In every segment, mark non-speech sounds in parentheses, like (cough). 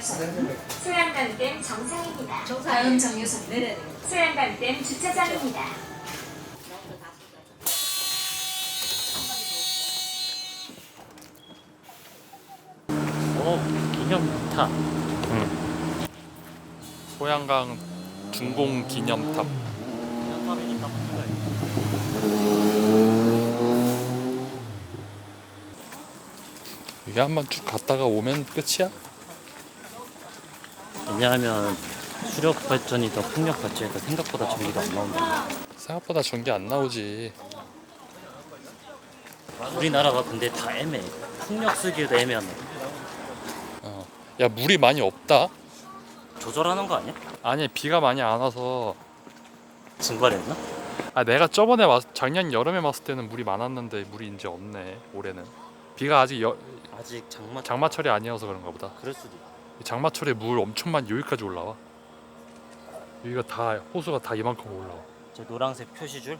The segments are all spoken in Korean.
정류소는 소양강댐 정상입니다. 다음 정류소는 내려야 되겠다. 소양강댐 주차장입니다. 어, 기념탑. 소양강 중공 기념탑. 기념탑이니까 이게 한 번 쭉 갔다가 오면 끝이야? 왜냐하면 수력 발전이든 풍력 발전이든 생각보다 전기가 안 나온다. 생각보다 전기 안 나오지. 우리나라가 근데 다 애매해. 풍력 쓰기에도 애매한 거. 어. 야 물이 많이 없다. 조절하는 거 아니야? 아니 비가 많이 안 와서. 증발했나? 아 내가 저번에 왔, 작년 여름에 왔을 때는 물이 많았는데 물이 이제 없네 올해는. 비가 아직 여, 아직 장마 장마철이 아니어서 그런가 보다. 그럴 수도 있고. 장마철에 물 엄청 많이 여기까지 올라와. 여기가 다 호수가 다 이만큼 올라와. 저 노란색 표시줄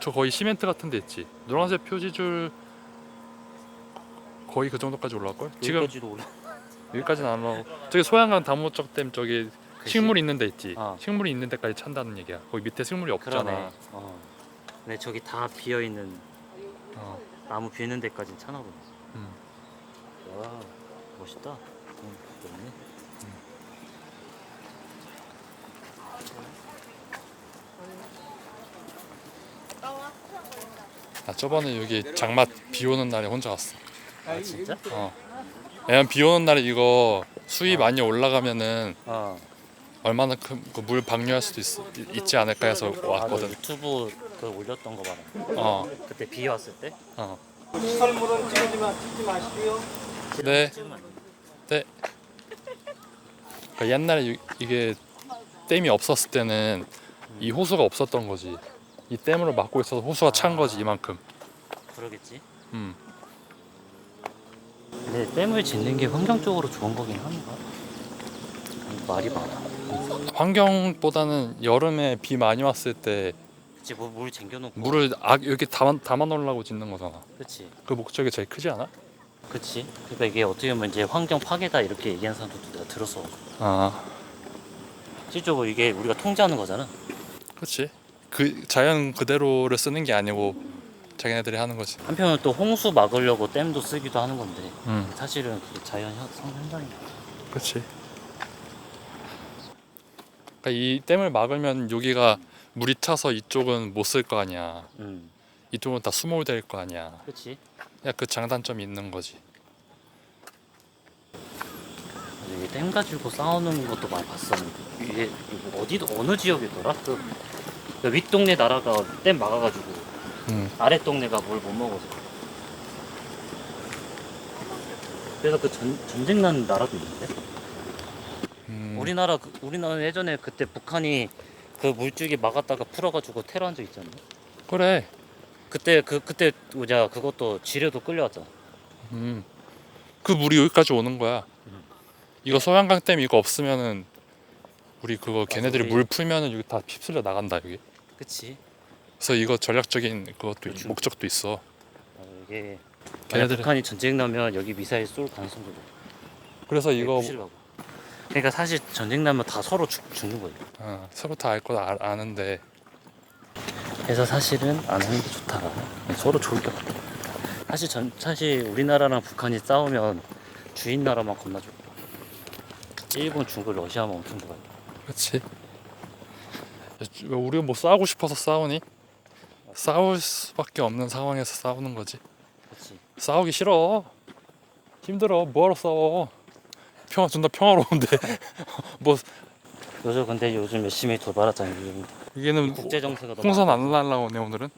저 거의 시멘트 같은 데 있지. 노란색 표지줄 거의 그 정도까지 올라올 걸? 지금 여기까지도 올라. 여기까지는 안 올라오고 저기 소양강 다목적 댐 저기 그치? 식물이 있는 데 있지. 어. 식물이 있는 데까지 찬다는 얘기야. 거기 밑에 식물이 없잖아. 그러네. 어. 근데 저기 다 비어 있는 어. 나무 비어 있는 데까지 차나 보네. 음. 와 멋있다. 응, 좋네. 아 저번에 여기 장마 비 오는 날에 혼자 왔어. 아 진짜? 어. 왜냐면 비 오는 날에 이거 수위 어. 많이 올라가면은 어. 얼마나 큰물 방류할 수도 있, 있지 않을까 해서 아, 너 왔거든. 유튜브 그 올렸던 거 봐라. 어. 그때 비 왔을 때? 어. 시설물은 찍지 마, 찍지 마시고요. 네. 찍으면 안 돼. 그러니까 옛날에 이- 이게 댐이 없었을 때는 이 호수가 없었던 거지. 이 댐으로 막고 있어서 호수가 찬 거지 이만큼. 그러겠지. 음. 근데 댐을 짓는 게 환경적으로 좋은 거긴 한가? 말이 많아. 환경보다는 여름에 비 많이 왔을 때 그치 뭐물 쟁겨놓고. 물을 아, 이렇게 담아, 담아 놓으려고 짓는 거잖아. 그치. 그 목적이 제일 크지 않아? 그치. 그러니까 이게 어떻게 보면 이제 환경 파괴다 이렇게 얘기하는 사람들도 내가 들었어. 아, 실제로 이게 우리가 통제하는 거잖아. 그렇지. 그 자연 그대로를 쓰는 게 아니고 자기네들이 하는 거지. 한편으로 또 홍수 막으려고 댐도 쓰기도 하는 건데 음, 사실은 그게 자연 현- 현상이야. 그렇지. 그러니까 이 댐을 막으면 여기가 물이 차서 이쪽은 못 쓸 거 아니야. 음, 이쪽은 다 수몰될 거 아니야. 그치. 야, 그 장단점이 있는 거지. 이게 댐 가지고 싸우는 것도 많이 봤었는데 이게 이거 어디도 어느 지역이더라? 그, 그 윗동네 나라가 댐 막아가지고 음, 아래 동네가 뭘 못 먹어서 그래서 그 전, 전쟁 난 나라도 있는데 음, 우리나라 그- 우리나라 예전에 그때 북한이 그 물줄기 막았다가 풀어가지고 테러한 적 있잖아 그래. 그때 그 그때 뭐냐 그것도 지뢰도 끌려왔잖아 음, 그 물이 여기까지 오는 거야. 음. 이거 소양강 댐 이거 없으면은 우리 그거 걔네들이 우리- 물 풀면은 여기 다 휩쓸려 나간다 여기. 그치 그래서 이거 전략적인 그것도 있- 그치. 목적도 있어. 어, 이게 만약 걔네들은 북한이 전쟁 나면 여기 미사일 쏠 가능성도 높아 그래서 이거 하고. 그러니까 사실 전쟁 나면 다 서로 죽, 죽는 거예요 어, 서로 다 알 거 아는데 그래서 사실은 안 하는 게 좋다 서로 좋을 것 같아 사실 전 사실 우리나라랑 북한이 싸우면 주인 나라만 겁나 좋고 일본 중국 러시아만 엄청 좋아해 그렇지. 왜 우리가 뭐 싸우고 싶어서 싸우니? 싸울 수밖에 없는 상황에서 싸우는 거지. 그치 싸우기 싫어. 힘들어. 뭐하러 싸워? 평화 존나 평화로운데 (laughs) 뭐 요즘 근데 요즘 열심히 돌발하잖아요 요즘 이게는 국제 정세가 너무 풍선 안 날라오네 오늘은.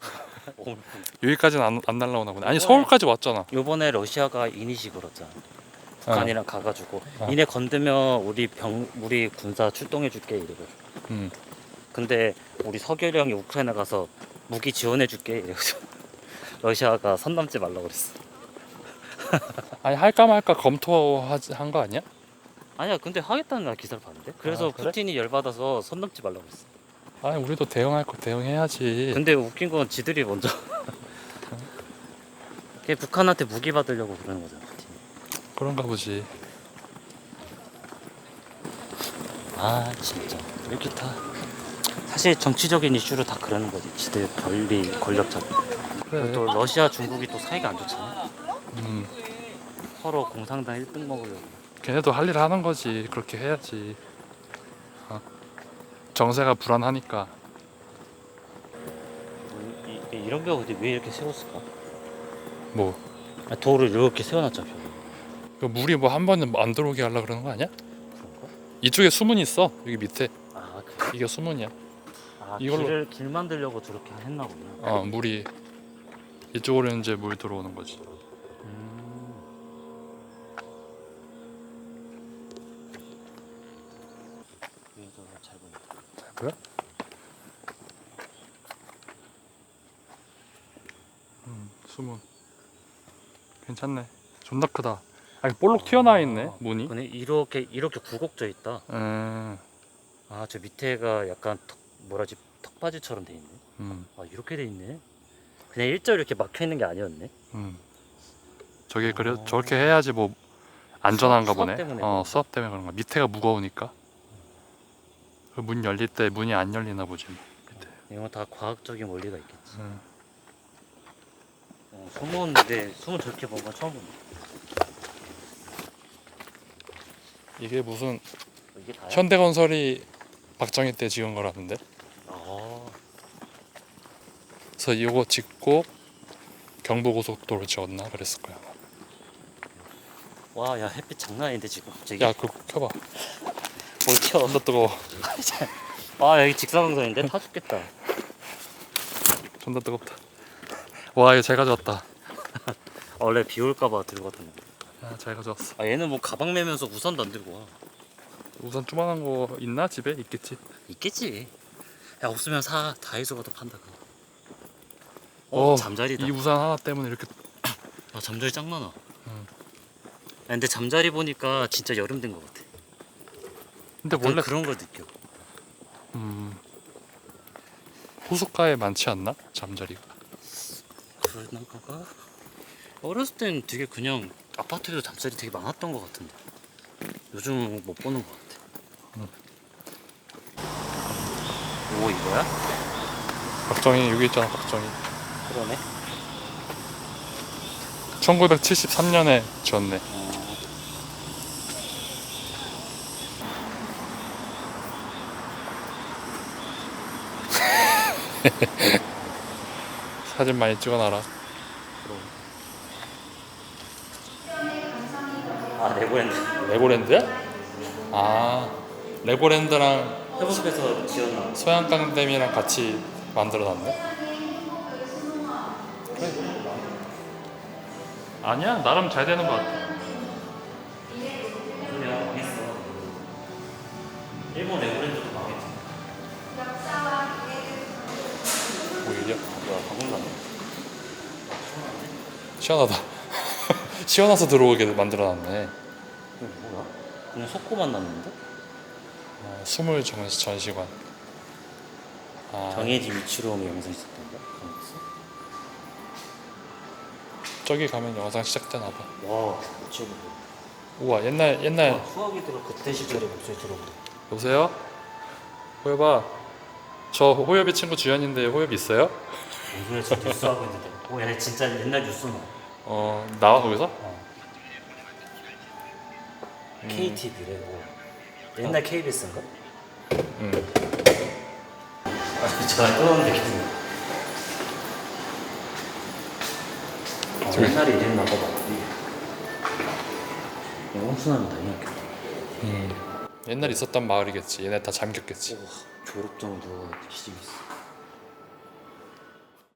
(laughs) 오- 여기까지는 안, 안 날라오나 보네. 아니 서울까지 왔잖아. 요번에 러시아가 걸었잖아 북한이랑 가가지고 어. 이네 건드면 우리 병 우리 군사 출동해 줄게 이러고 음. 근데 우리 서결이 형이 우크라이나 가서 무기 지원해 줄게 이래가지고 (laughs) 러시아가 선 넘지 말라 고 그랬어 아니 할까 말까 검토한 거 아니야? 아니야 근데 하겠다는 나 기사를 봤는데 그래서 아, 그래? 푸틴이 열받아서 선 넘지 말라고 그랬어 아니 우리도 대응할 거 대응해야지. 근데 웃긴 건 지들이 먼저 (laughs) 걔 북한한테 무기 받으려고 그러는 거잖아 푸틴이 그런가 보지. 아 진짜 왜 이렇게 다 사실 정치적인 이슈로 다 그러는 거지 지들 권리 권력 잡. 그래. 또 러시아 중국이 또 사이가 안 좋잖아. 음, 서로 공산당 1등 먹으려고. 걔네도 할 일을 하는 거지. 그렇게 해야지. 어? 정세가 불안하니까. 이, 이, 이런 게 어디 왜 이렇게 세웠을까? 뭐, 아, 돌을 이렇게 세워놨잖아. 벽에. 그 물이 뭐 한 번은 안 들어오게 하려 그러는 거 아니야? 그런가? 이쪽에 수문이 있어. 여기 밑에. 아, 그래? 이게 수문이야. 아 이걸로- 길을 길 만들려고 저렇게 했나 보네. 어, 물이 이쪽으로 이제 물 들어오는 거지. 음. 여기서 잘 보인다. 뭐야? 음, 수문. 괜찮네. 존나 크다. 아, 볼록 튀어나와 있네. 문이. 근데 이렇게 이렇게 굴곡져 있다. 음, 아 저 밑에가 약간 턱 뭐라지 턱받이처럼 돼 있네. 음, 아 이렇게 돼 있네. 그냥 일절 이렇게 막혀 있는 게 아니었네. 음. 저게 그래 어. 저렇게 해야지 뭐 안전한가 수압 보네. 때문에 어, 그런가? 수압 때문에 그런가. 밑에가 무거우니까. 그문 열릴 때 문이 안 열리나 보지. 뭐. 이건 다 과학적인 원리가 있겠지. 음. 어, 소문 근데 소문 저렇게 본건 처음 본다. 이게 무슨 이게 다야? 현대건설이 박정희 때 지은 거라는데. 아, 그래서 이거 짓고 경부고속도로 지었나 그랬을 거야. 와, 야 햇빛 장난 아닌데 지금 갑자기. 야, 그거 켜봐. 뭘 켜? 존나 뜨거워. (laughs) 아, 여기 직사광선인데 타 죽겠다. 존나 뜨겁다. 와, 이거 잘 가져왔다. 아, 원래 비 올까봐 들고 거. 아, 잘 가져왔어. 아, 얘는 뭐 가방 매면서 우산도 안 들고 와. 우선 조만한 거 있나 집에 있겠지. 있겠지. 야 없으면 사. 다이소 가도 판다 그거. 어, 어, 잠자리다. 이 우산 하나 때문에 이렇게 아 잠자리 짱 많아. 응. 야, 근데 잠자리 보니까 진짜 여름 된 것 같아. 근데 원래 그런 걸 느껴. 음, 호숫가에 많지 않나 잠자리가? 그러나 가 어렸을 땐 되게 그냥 아파트에도 잠자리 되게 많았던 것 같은데 요즘 못 보는 것 같아. 응. 오 이거야? 박정희 여기 있잖아 박정희. 그러네. 1973년에 지었네. 어, (laughs) 사진 많이 찍어놔라. 아 레고랜드. 레고랜드야? 아 레고랜드랑 협업해서 지었나? 소양강댐이랑 같이 만들어놨네. 그래. 아니야 나름 잘 되는 것 같아. 그냥 망했어. 일본 레고랜드 방금. 시원하다. (laughs) 시원해서 들어오게 만들어놨네. 이거 뭐야? 그냥 석고만 났는데? 어, 스물 전, 전시관. 아, 정해진 위치로 오면 영상 있어? 저기 가면 영상 시작되나 봐. 와, 미치고. 우와 옛날 옛날 와, 수학이 들어 그때 시절에 목소리 들어보고. 여보세요? 호엽아 저 호엽이 친구 주연인데 호엽 있어요? 뭔 소리야, 진짜 수학고 있는데. 오, 얘네 진짜 옛날 뉴스나. 어 나와 거기서? KTV래, 오. 옛날 KBS인가? 응 아, 전화 끊었는데 계속. 아, 저기- 옛날에 이랬나 봐. 영웅순환은 다행이었겠다. 옛날 있었던 마을이겠지 얘네 다 잠겼겠지 오, 졸업증을 누가 기증했어.